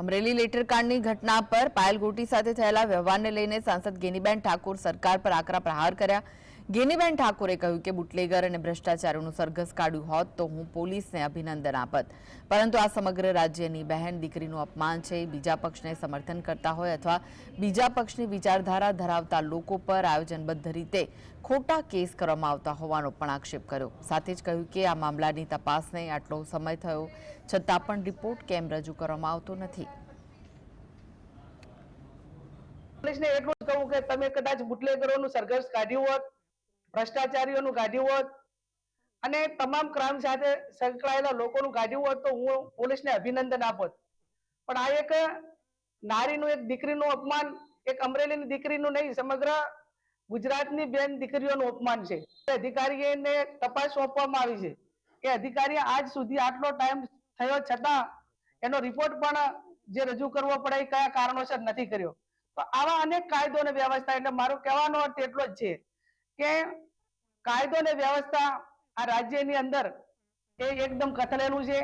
અમરેલી લેટરકાંડની ઘટના પર પાયલ ગોટી સાથે થયેલા વ્યવહારને લઈને સાંસદ ગેનીબેન ઠાકોર સરકાર પર આકરા પ્રહાર કર્યા. ગેનીબેન ઠાકોરે કહ્યું કે બુટલેગર અને ભ્રષ્ટાચારોનું સરઘસ કાઢ્યું હોત તો હું પોલીસને અભિનંદન આપત. પરંતુ આ સમગ્ર રાજ્યની બહેન દીકરીનું અપમાન છે. બીજા પક્ષને સમર્થન કરતા હોય અથવા બીજા પક્ષની વિચારધારા ધરાવતા લોકો પર આયોજનબદ્ધ રીતે ખોટા કેસ કરવામાં આવતા હોવાનો પણ આક્ષેપ કર્યો. સાથે જ કહ્યું કે આ મામલાની તપાસને આટલો સમય થયો છતાં પણ રિપોર્ટ કેમ રજૂ કરવામાં આવતો નથી. પોલીસને એટલું જ કહું કે તમે કદાચ બુટલેગરોનું સરઘસ કાઢ્યું હોત ભ્રષ્ટાચારીઓનું કાઢ્યું હોત અને તમામ ક્રાઇમ સાથે સંકળાયેલા લોકોનું કાઢ્યું હોત તો હું પોલીસને અભિનંદન આપત. પણ આ એક નારીનું એક દીકરીનું અપમાન, એક અમરેલીની દીકરીનું નહીં, સમગ્ર ગુજરાતની બેન દીકરીઓનું અપમાન છે. અધિકારીને તપાસ સોંપવામાં આવી છે. એ અધિકારીએ આજ સુધી આટલો ટાઈમ થયો છતાં એનો રિપોર્ટ પણ જે રજૂ કરવો પડે એ કયા કારણોસર નથી કર્યો. તો આવા અનેક કાયદો અને વ્યવસ્થા, એટલે મારો કહેવાનો અર્થ એટલો જ છે કે કાયદો અને વ્યવસ્થા આ રાજ્યની અંદર એ એકદમ કથલેલું છે.